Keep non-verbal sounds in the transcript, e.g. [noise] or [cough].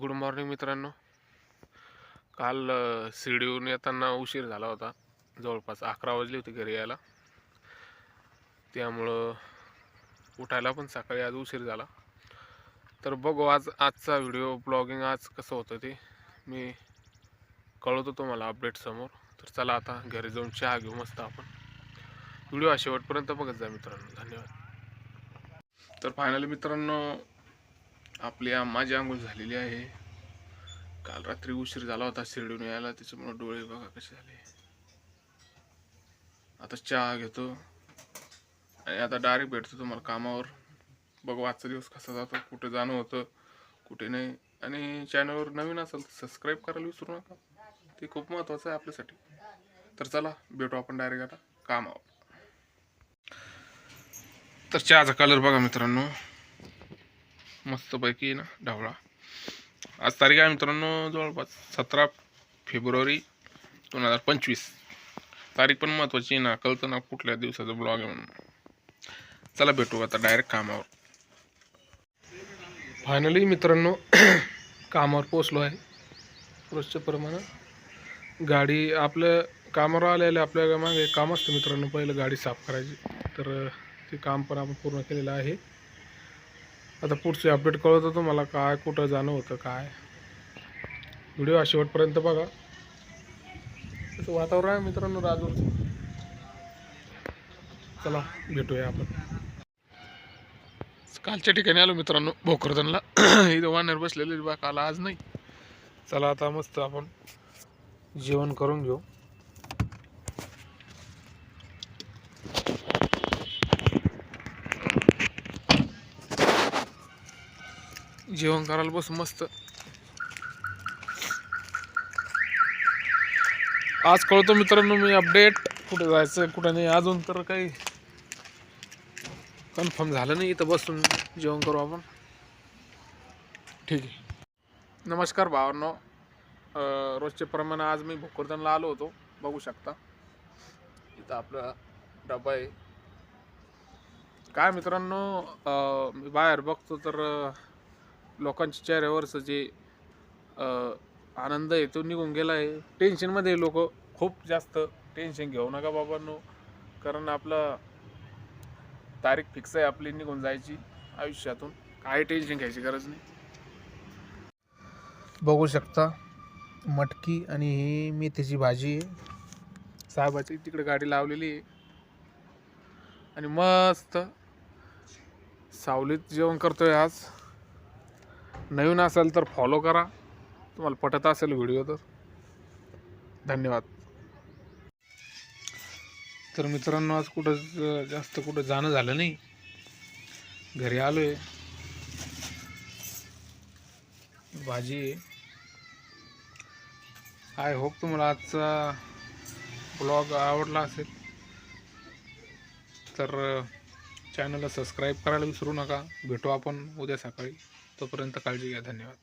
Good morning मित्रांनो. काल शिर्डीहून येताना उशीर झाला होता. जवळपास अकरा वाजले होते घरी यायला. त्यामुळं उठायला पण सकाळी आज उशीर झाला. तर बघू आज आजचा व्हिडिओ ब्लॉगिंग आज कसं होतं ते मी कळवतो तुम्हाला अपडेट समोर. तर चला आता घरी जाऊन चहा घेऊ मस्त आपण. व्हिडिओ हा शेवटपर्यंत बघत जा मित्रांनो. धन्यवाद. तर फायनली मित्रांनो आपली माझी आंघोळ झालेली आहे. काल रात्री उशीर झाला होता शिर्डून यायला त्याच्यामुळे डोळे बघा कसे झाले. आता चहा घेतो. आणि आता डायरेक्ट भेटतो तुम्हाला कामावर. बघू आजचा दिवस कसा जातो कुठे जाणं होतं कुठे नाही. आणि चॅनलवर नवीन असेल तर सबस्क्राईब करायला विसरू नका. ते खूप महत्त्वाचं आहे आपल्यासाठी. तर चला भेटू आपण डायरेक्ट आता कामावर. तर चहाचा कलर बघा मित्रांनो. मस्तपैकी ना ढवळा. आज तारीख आहे मित्रांनो जवळपास सतरा फेब्रुवारी दोन हजार पंचवीस. तारीख पण महत्त्वाची ना कळतं ना कुठल्या दिवसाचा ब्लॉग आहे म्हणून. चला भेटू आता डायरेक्ट कामावर. फायनली मित्रांनो [clears throat] कामावर पोचलो आहे. रोजच्या प्रमाणे गाडी आपल्या कामावर आलेल्या आपल्या मागे काम असतं मित्रांनो पहिलं गाडी साफ करायची. तर ते काम पण आपण पूर्ण केलेलं आहे. आता पुढचे अपडेट कळवतो तुम्हाला काय कुठं जाणं होतं काय. व्हिडिओ हा शेवटपर्यंत बघा. तसं वातावरण आहे मित्रांनो राजूरचं. चला भेटूया आपण. कालच्या ठिकाणी आलो मित्रांनो भोकरदनला. इथं वानर बसलेले बा काल आज नाही. चला आता मस्त आपण जेवण करून घेऊ. जेवण करायला बस मस्त. आज कळतो मित्रांनो मी अपडेट. कुठे जायचं कुठं नाही अजून तर काही कन्फर्म झालं नाही इथं बसून जेवण करू आपण. ठीक आहे. नमस्कार भावांनो. रोजचे प्रमाण प्रमाणे आज मी भोकरदनला आलो होतो. बघू शकता. इथं आपला डबा आहे. काय मित्रांनो मी बाहेर बघतो तर लोकांच्या चेहऱ्यावरचं जे आनंद आहे तो निघून गेला आहे. टेन्शनमध्ये लोक खूप जास्त टेन्शन घेऊ नका बाबांनो. कारण आपलं तारीख फिक्स आहे आपली निघून जायची आयुष्यातून. काही टेन्शन घ्यायची गरज नाही. बघू शकता मटकी आणि ही मेथीची भाजी आहे. साहेबाची तिकडे गाडी लावलेली आहे. आणि मस्त सावलीत जेवण करतोय आज. नवीन असेल तर फॉलो करा. तुम्हाला पटत असेल व्हिडिओ तर. धन्यवाद. तर मित्रांनो आज कुठं जास्त कुठं जाणं झालं नाही. घरी आलो आहे भाजी आहे. आय होप तुम्हाला आजचा ब्लॉग आवडला असेल. तर चॅनलला सबस्क्राईब करायला विसरू नका. भेटू आपण उद्या सकाळी. तोपर्यंत काळजी घ्या. धन्यवाद.